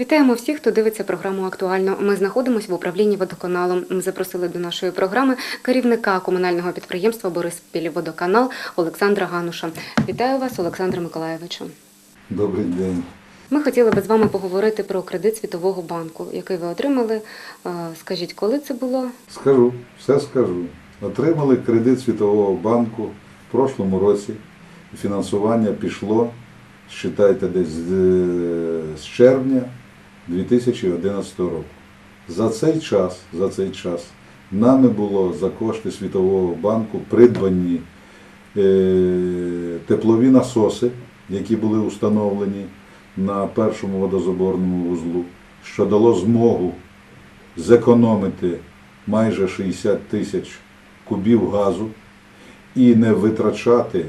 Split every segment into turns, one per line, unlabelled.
Вітаємо всіх, хто дивиться програму Актуально. Ми знаходимося в управлінні водоканалу. Ми запросили до нашої програми керівника комунального підприємства Бориспільводоканал Олександра Гануша. Вітаю вас, Олександре Миколаєвичу.
Добрий день.
Ми хотіли би з вами поговорити про кредит Світового банку, який ви отримали. Е, Скажіть, коли це було?
Скажу, все скажу. Отримали кредит Світового банку в прошлому році. Фінансування пішло, считайте, десь е, з червня 2011 року. За цей час, за цей час нами було за кошти Світового банку придбані е, теплові насоси, які були установлені на першому водозаборному вузлу, що дало змогу зекономити майже 60 тисяч кубів газу і не витрачати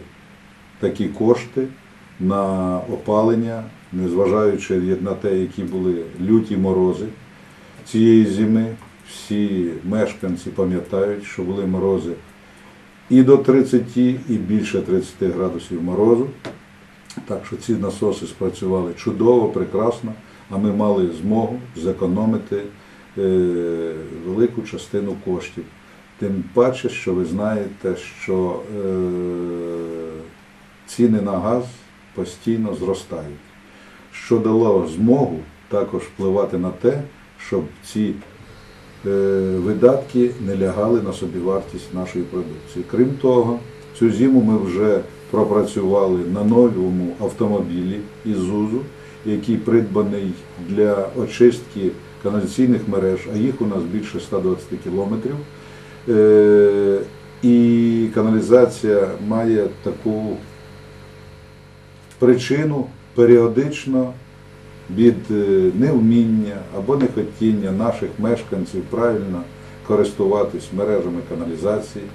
такі кошти на опалення, незважаючи на те, які були люті морози цієї зими. Всі мешканці пам'ятають, що були морози і до 30, і більше 30 градусів морозу. Так що ці насоси спрацювали чудово, прекрасно, а ми мали змогу зекономити е, велику частину коштів. Тим паче, що ви знаєте, що е, ціни на газ постійно зростають, що дало змогу також впливати на те, щоб ці е, видатки не лягали на собівартість нашої продукції. Крім того, цю зиму ми вже пропрацювали на новому автомобілі Ізузу, який придбаний для очистки каналізаційних мереж, а їх у нас більше 120 кілометрів. Е, І каналізація має таку причину періодично від е, невміння або нехотіння наших мешканців правильно користуватись мережами каналізації,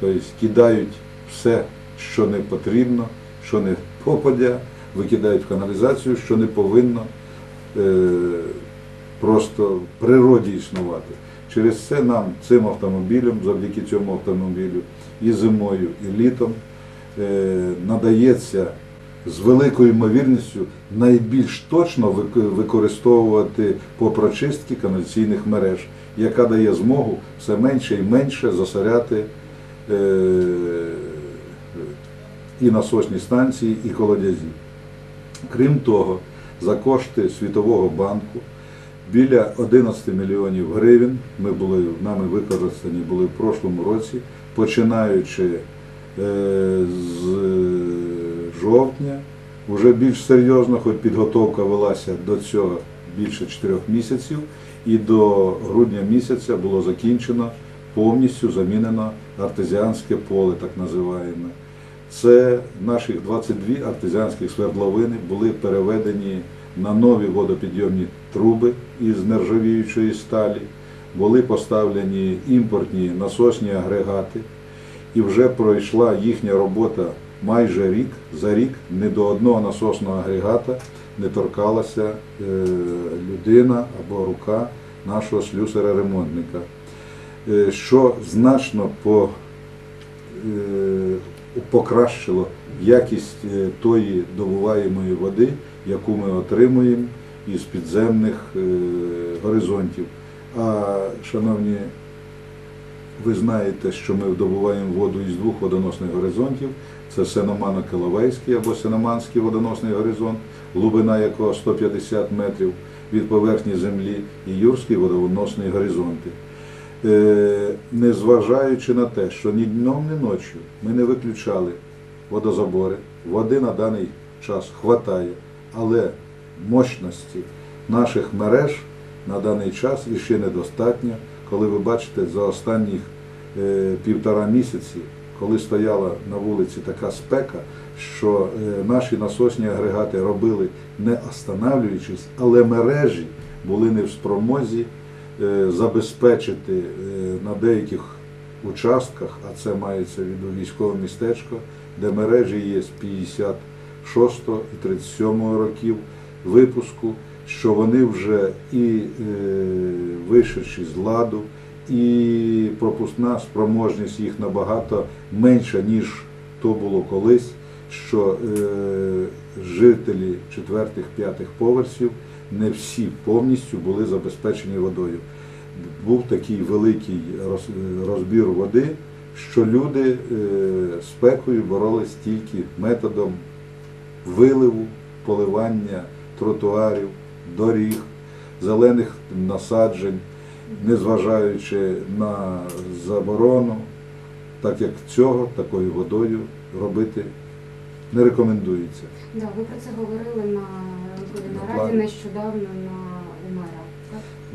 тобто кидають все, що не потрібно, що не попадя, викидають в каналізацію, що не повинно е, просто в природі існувати. Через це нам цим автомобілем, завдяки цьому автомобілю, і зимою, і літом е, надається з великою ймовірністю найбільш точно використовувати по прочистці каналізаційних мереж, яка дає змогу все менше і менше засоряти е, і насосні станції, і колодязі. Крім того, за кошти Світового банку біля 11 мільйонів гривень ми були, нами використані були в прошлому році, починаючи е, з жовтня, вже більш серйозно, хоч підготовка велася до цього більше 4 місяців, і до грудня місяця було закінчено повністю замінено артезіанське поле, так називаємо. Це наших 22 артезіанських свердловини були переведені на нові водопідйомні труби із нержавіючої сталі, були поставлені імпортні насосні агрегати, і вже пройшла їхня робота майже рік. За рік ні до одного насосного агрегата не торкалася е, людина або рука нашого слюсаря-ремонтника, е, що значно е, покращило якість тої добуваємої води, яку ми отримуємо із підземних горизонтів. А, шановні, ви знаєте, що ми добуваємо воду із двох водоносних горизонтів. Це Сеномано-Киловейський або Сеноманський водоносний горизонт, глибина якого 150 метрів від поверхні землі, і Юрський водоносний горизонти. Е, незважаючи на те, що ні днем, ні ночі ми не виключали водозабори, води на даний час хватає, але мощності наших мереж на даний час іще недостатньо. Коли ви бачите за останніх е, півтора місяці, коли стояла на вулиці така спека, що е, наші насосні агрегати робили не останавлюючись, але мережі були не в спромозі е, забезпечити е, на деяких участках, а це мається в виду військове містечко, де мережі є з 56 і 37 років випуску, що вони вже і вишедші з ладу, і пропускна спроможність їх набагато менша, ніж то було колись, що е, жителі четвертих-п'ятих поверсів не всі повністю були забезпечені водою. Був такий великий розбір води, що люди е, з спекою боролись тільки методом виливу, поливання тротуарів, доріг, зелених насаджень, незважаючи на заборону, так як цього такою водою робити не рекомендується.
Да, ви про це говорили на ранковій
На
нараді нещодавно на мера.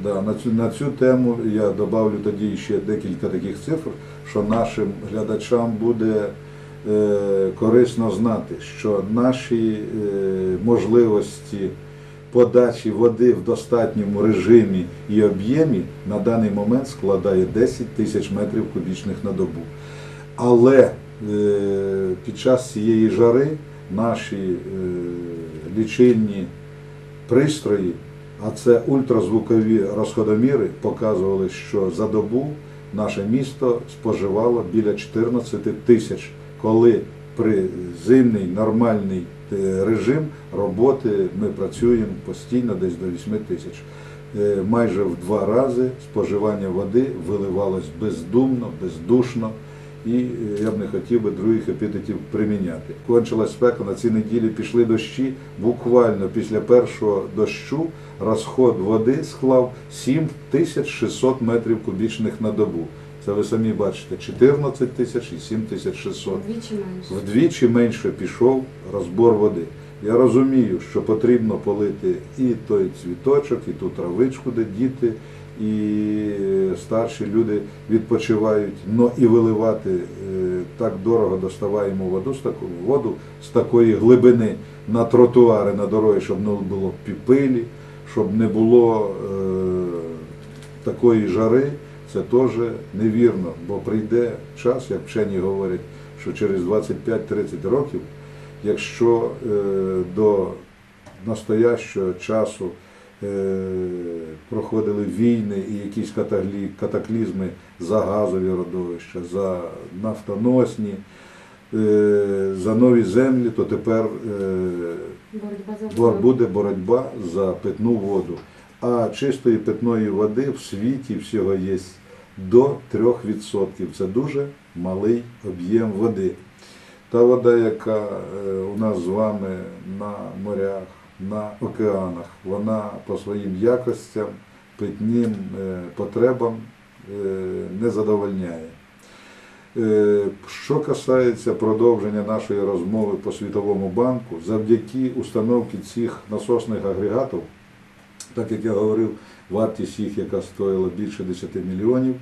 Да, на, цю, на цю тему я добавлю тоді ще декілька таких цифр, що нашим глядачам буде е, корисно знати, що наші е, можливості подачі води в достатньому режимі і об'ємі на даний момент складає 10 тисяч метрів кубічних на добу. Але е, під час цієї жари наші е, лічильні пристрої, а це ультразвукові розходоміри, показували, що за добу наше місто споживало біля 14 тисяч, коли при зимний нормальний е, режим роботи ми працюємо постійно десь до 8 тисяч. Е, Майже в два рази споживання води виливалось бездумно, бездушно. І е, я б не хотів би других епітетів приміняти. Кончилась спека, на цій неділі пішли дощі. Буквально після першого дощу розход води склав 7600 метрів кубічних на добу. Це ви самі бачите, 14 тисяч і 7600
Вдвічі менше.
вдвічі менше пішов розбор води. Я розумію, що потрібно полити і той цвіточок, і ту травичку, де діти і старші люди відпочивають, но і виливати е, так дорого доставаємо воду з таку воду з такої глибини на тротуари, на дороги, щоб не було піпилі, щоб не було е, такої жари. Це теж невірно, бо прийде час, як вчені говорять, що через 25-30 років, якщо е, до настоящого часу е, проходили війни і якісь катаклізми за газові родовища, за нафтоносні, е, за нові землі, то тепер
Боротьба за
буде боротьба за питну воду. А чистої питної води в світі всього є до 3%. Це дуже малий об'єм води. Та вода, яка е, у нас з вами на морях, на океанах, вона по своїм якостям, питнім е, потребам е, не задовольняє. Що касається продовження нашої розмови по Світовому банку, завдяки установці цих насосних агрегатів, так як я говорив, вартість їх, яка стоїла більше 10 мільйонів,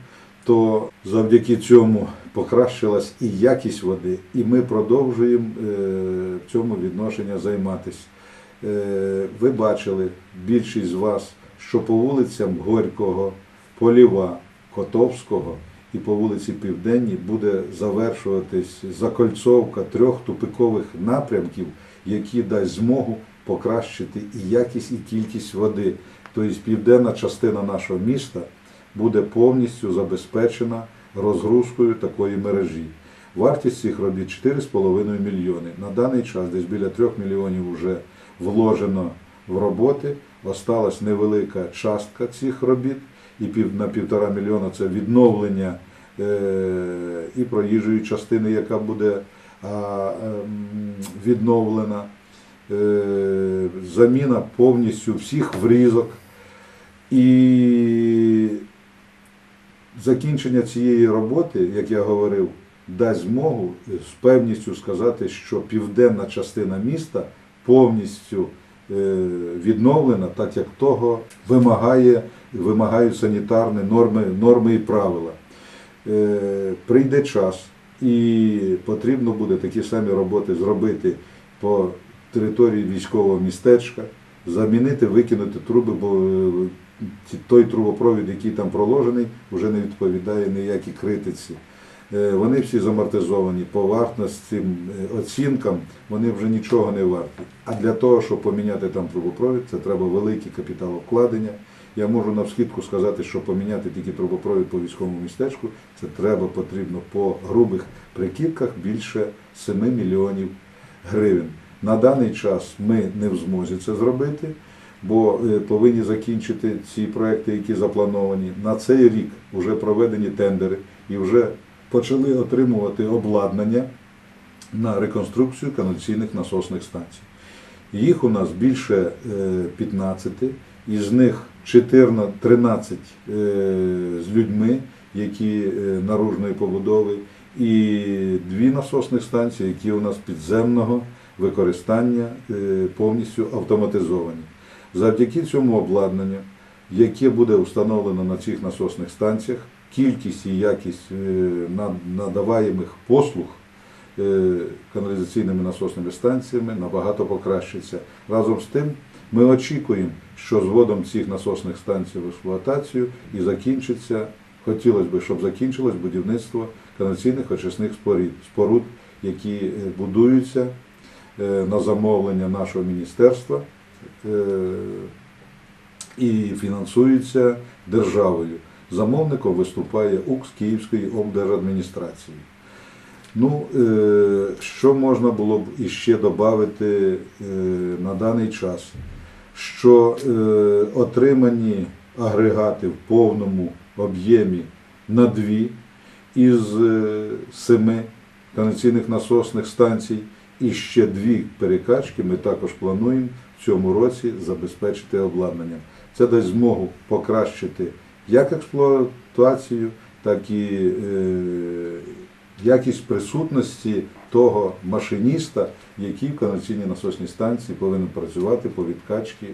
то завдяки цьому покращилась і якість води, і ми продовжуємо е, в цьому відношенні займатися. Е, Ви бачили, більшість з вас, що по вулицям Горького, Поліва, Котовського і по вулиці Південній буде завершуватись закольцовка трьох тупикових напрямків, які дасть змогу покращити і якість, і кількість води. Тобто південна частина нашого міста буде повністю забезпечена розгрузкою такої мережі. Вартість цих робіт 4,5 мільйони. На даний час десь біля 3 мільйонів вже вложено в роботи. Осталась невелика частка цих робіт, і на півтора мільйона це відновлення е, і проїжджої частини, яка буде ем, відновлена, заміна повністю всіх врізок. І закінчення цієї роботи, як я говорив, дасть змогу з певністю сказати, що південна частина міста повністю е, відновлена, так як того вимагає, вимагають санітарні норми, норми і правила. Е, Прийде час і потрібно буде такі самі роботи зробити по території військового містечка, замінити, викинути труби, бо е, той трубопровід, який там проложений, вже не відповідає ніякій критиці. Е, Вони всі замортизовані по вартності, е, оцінкам, вони вже нічого не варті. А для того, щоб поміняти там трубопровід, це треба великі капіталовкладення. Я можу навскидку сказати, що поміняти тільки трубопровід по військовому містечку, це треба потрібно по грубих прикидках більше 7 мільйонів гривень. На даний час ми не в змозі це зробити, бо е, повинні закінчити ці проекти, які заплановані. На цей рік вже проведені тендери і вже почали отримувати обладнання на реконструкцію каналізаційних насосних станцій. Їх у нас більше е, 15, із них 14, 13 е, з людьми, які е, наружної побудови, і дві насосних станції, які у нас підземного використання е, повністю автоматизовані. Завдяки цьому обладнанню, яке буде встановлено на цих насосних станціях, кількість і якість е, надаваємих послуг е, каналізаційними насосними станціями набагато покращиться. Разом з тим, ми очікуємо, що згодом цих насосних станцій в експлуатацію і закінчиться, хотілося б, щоб закінчилось будівництво каналізаційних очисних споруд, які будуються на замовлення нашого міністерства е, і фінансуються державою. Замовником виступає УКС Київської облдержадміністрації. Ну, е, що можна було б іще додати е, на даний час? Що е, отримані агрегати в повному об'ємі на дві із е, семи каналізаційних насосних станцій, і ще дві перекачки ми також плануємо в цьому році забезпечити обладнанням. Це дасть змогу покращити як експлуатацію, так і е, якість присутності того машиніста, який в каналізаційній насосній станції повинен працювати по відкачці.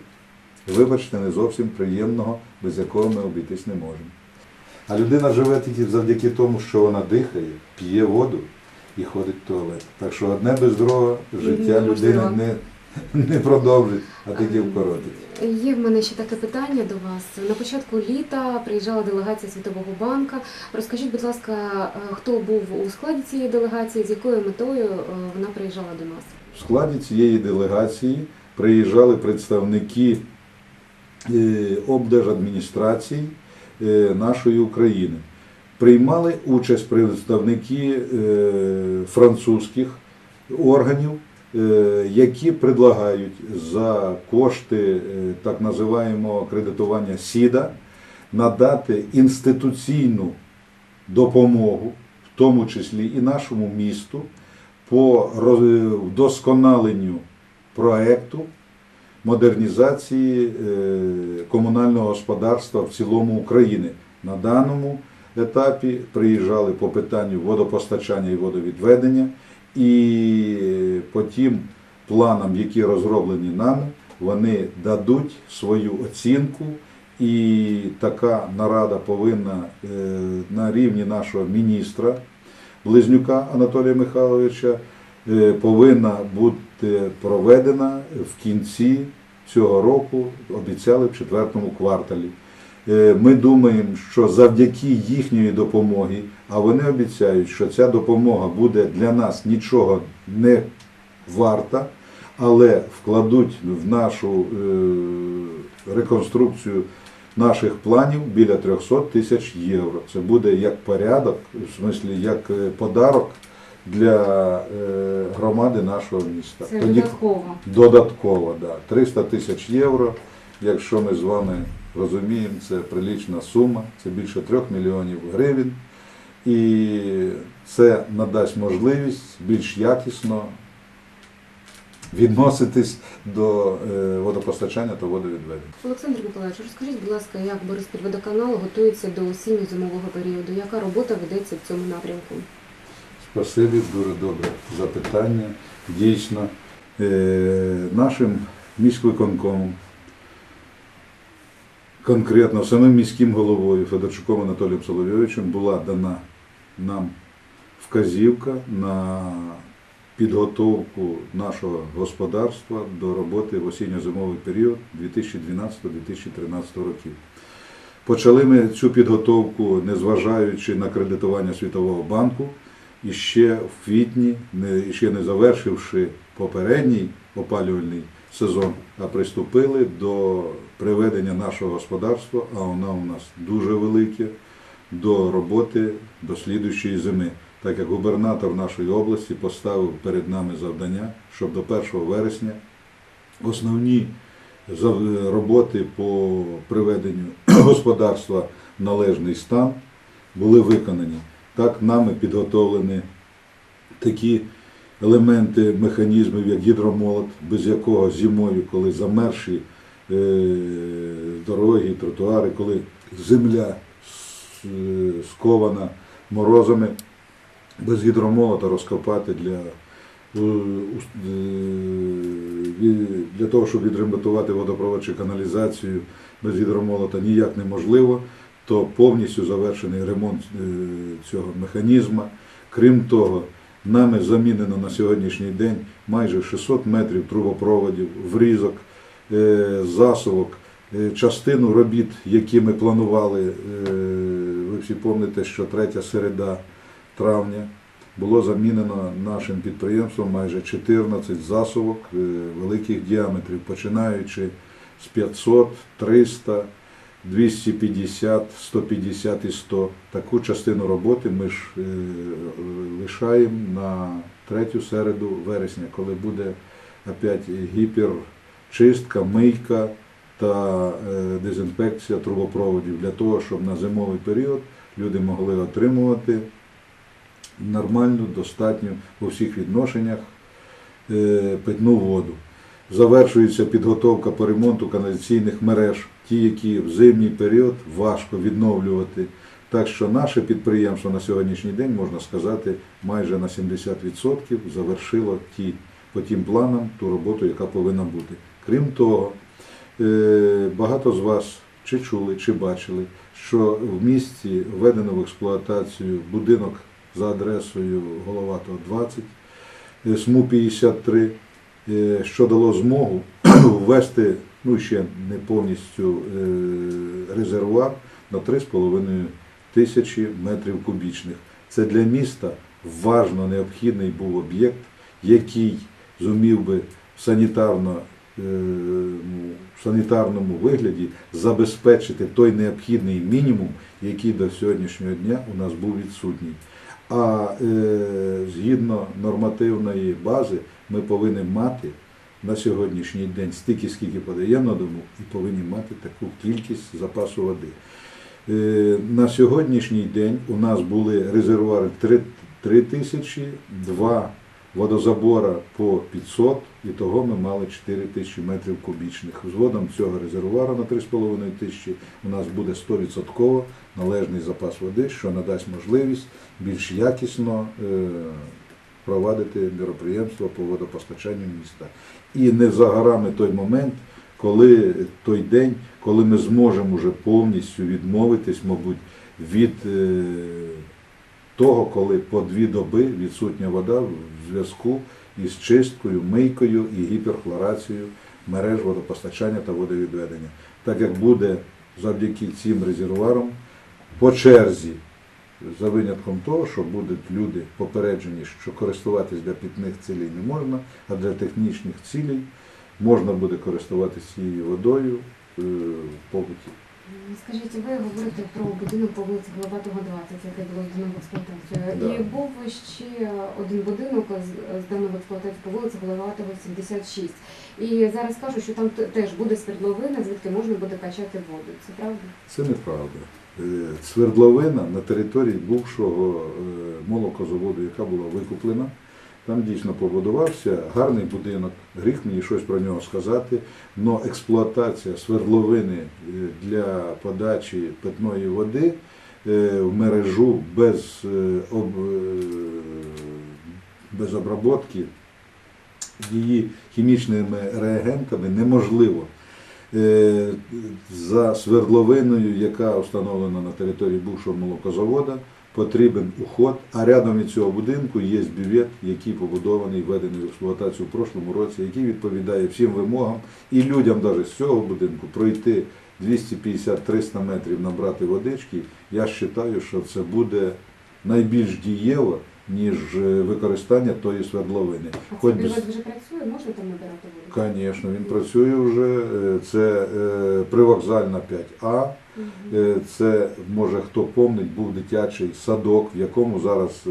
Вибачте, не зовсім приємного, без якого ми обійтись не можемо. А людина живе тільки завдяки тому, що вона дихає, п'є воду і ходить в туалет. Так що одне без другого життя людини не, не продовжить, а тільки вкоротить.
Є в мене ще таке питання до вас. На початку літа приїжджала делегація Світового банку. Розкажіть, будь ласка, е, хто був у складі цієї делегації, з якою метою е, вона приїжджала до нас?
В складі цієї делегації приїжджали представники е, облдержадміністрацій е, нашої України. Приймали участь представники е, французьких органів, е, які предлагають за кошти е, так називаємо кредитування СІДа надати інституційну допомогу, в тому числі і нашому місту, по вдосконаленню проекту модернізації комунального господарства в цілому України. На даному етапі приїжджали по питанню водопостачання і водовідведення, і по тим планам, які розроблені нами, вони дадуть свою оцінку. І така нарада повинна е, на рівні нашого міністра Близнюка Анатолія Михайловича е, повинна бути проведена в кінці цього року, обіцяли в четвертому кварталі. Е, Ми думаємо, що завдяки їхньої допомоги, а вони обіцяють, що ця допомога буде для нас нічого не варта, але вкладуть в нашу е, реконструкцію наших планів біля 300 тисяч євро. Це буде як порядок, в смислі як е, подарок для громади нашого міста.
Це
Тоді-
додатково.
Додатково, да. 300 тисяч євро. Якщо ми з вами розуміємо, це прилічна сума, це більше 3 мільйонів гривень. І це надасть можливість більш якісно відноситись до е, водопостачання та водовідведення.
Олександр Миколаївич, розкажіть, будь ласка, як Бориспільводоканал готується до осінньо-зимового періоду? Яка робота ведеться в цьому напрямку?
Спасибі, дуже добре запитання. Дійсно, е, нашим міськвиконкомом, конкретно самим міським головою Федорчуком Анатолієм Соловйовичем була дана нам вказівка на підготовку нашого господарства до роботи в осінньо-зимовий період 2012-2013 років. Почали ми цю підготовку, незважаючи на кредитування Світового банку, і ще в квітні, ще не завершивши попередній опалювальний сезон, а приступили до приведення нашого господарства, а вона у нас дуже велике, до роботи до слідуючої зими. Так як губернатор нашої області поставив перед нами завдання, щоб до 1 вересня основні роботи по приведенню господарства в належний стан були виконані. Так нами підготовлені такі елементи механізмів, як гідромолот, без якого зимою, коли замерші е, дороги, тротуари, коли земля е, скована морозами, без гідромолота розкопати для, е, для того, щоб відремонтувати водопровод чи каналізацію без гідромолота ніяк неможливо, то повністю завершений ремонт цього механізму. Крім того, нами замінено на сьогоднішній день майже 600 метрів трубопроводів, врізок, е, засувок, е, частину робіт, які ми планували, е, ви всі пам'ятаєте, що третя середа травня було замінено нашим підприємством майже 14 засувок великих діаметрів, починаючи з 500, 300, 250, 150 і 100. Таку частину роботи ми ж е, лишаємо на третю середу вересня, коли буде опять гіперчистка, мийка та е, дезінфекція трубопроводів для того, щоб на зимовий період люди могли отримувати нормальну, достатню у всіх відношеннях е, питну воду. Завершується підготовка по ремонту каналізаційних мереж, ті, які в зимній період важко відновлювати. Так що наше підприємство на сьогоднішній день, можна сказати, майже на 70% завершило ті, по тим планам ту роботу, яка повинна бути. Крім того, е, багато з вас чи чули, чи бачили, що в місті введено в експлуатацію будинок за адресою Головатого 20, е, СМУ 53, е, що дало змогу ввести, ну ще не повністю е, резервуар на 3,5 тисячі метрів кубічних. Це для міста важно необхідний був об'єкт, який зумів би санітарно, е, ну, в санітарному вигляді забезпечити той необхідний мінімум, який до сьогоднішнього дня у нас був відсутній. А е, згідно нормативної бази ми повинні мати на сьогоднішній день стільки, скільки подаємо на дому, і повинні мати таку кількість запасу води. Е, На сьогоднішній день у нас були резервуари 3, 3 тисячі, два водозабора по 500, і того ми мали 4 тисячі метрів кубічних. Згодом цього резервуара на 3,5 тисячі у нас буде 100% належний запас води, що надасть можливість більш якісно е, провадити міроприємства по водопостачанню міста. І не за горами той момент, коли той день, коли ми зможемо вже повністю відмовитись, мабуть, від е, того, коли по дві доби відсутня вода в зв'язку із чисткою, мийкою і гіперхлорацією мереж водопостачання та водовідведення. Так як буде завдяки цим резервуарам по черзі, за винятком того, що будуть люди попереджені, що користуватись для питних цілей не можна, а для технічних цілей можна буде користуватися цією водою е, в побуті.
Скажіть, ви говорите про будинок по вулиці Головатого 20, який було здано в експлуатацію.
Да.
І був ще один будинок з- здано в експлуатацію по вулиці Головатого 76. І зараз кажуть, що там теж буде свердловина, звідки можна буде качати воду. Це правда?
Це неправда. Е, Свердловина на території бувшого е, молокозаводу, яка була викуплена. Там дійсно побудувався гарний будинок. Гріх мені щось про нього сказати. але експлуатація свердловини е, для подачі питної води е, в мережу без, е, об, без обробки її хімічними реагентами неможливо. За свердловиною, яка встановлена на території бувшого молокозавода, потрібен уход, а рядом від цього будинку є бювет, який побудований, введений в експлуатацію в прошлому році, який відповідає всім вимогам і людям навіть з цього будинку пройти 250-300 метрів набрати водички. Я вважаю, що це буде найбільш дієво, ніж е, використання тої свердловини.
А
Хоч
цей
би-
вже працює, можна там набирати воду?
Звісно, він працює вже. Е, Це е, привокзальна 5А.
Мгм.
Е, Це, може хто помнить, був дитячий садок, в якому зараз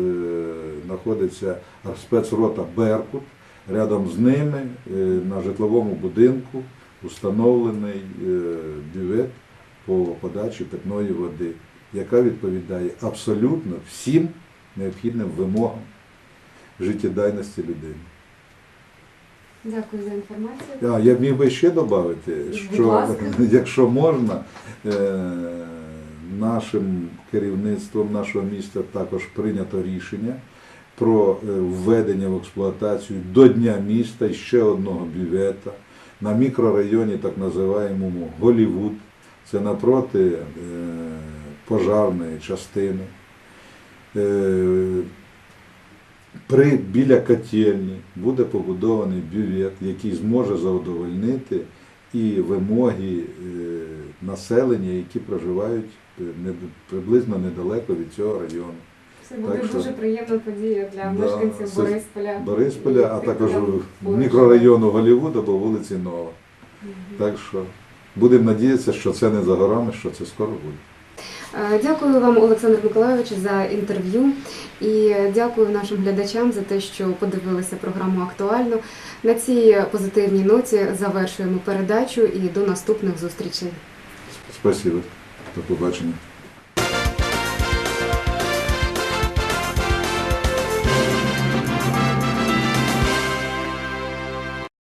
знаходиться спецрота Беркут. Рядом з ними на житловому будинку установлений бювет по подачі питної води, яка відповідає абсолютно всім необхідним вимогам життєдайності людини.
Дякую за інформацію.
А, я міг би ще додати, що якщо можна, е, нашим керівництвом нашого міста також прийнято рішення про е, введення в експлуатацію до Дня міста ще одного бювета на мікрорайоні, так називаємому Голівуд. Це напроти е, пожарної частини. Е, при, біля котельні буде побудований бювет, який зможе задовольнити і вимоги е, населення, які проживають е, приблизно недалеко від цього району.
Це
буде Так що- дуже
приємна подія для
Да, мешканців
Борисполя.
Борисполя, а також мікрорайону Голівуд або вулиці Нова. Так що будемо надіятися, що це не за горами, що це скоро буде.
Е, Дякую вам, Олександр Миколайович, за інтерв'ю і дякую нашим глядачам за те, що подивилися програму актуально. На цій позитивній ноті завершуємо передачу і до наступних зустрічей.
Спасибо. До побачення.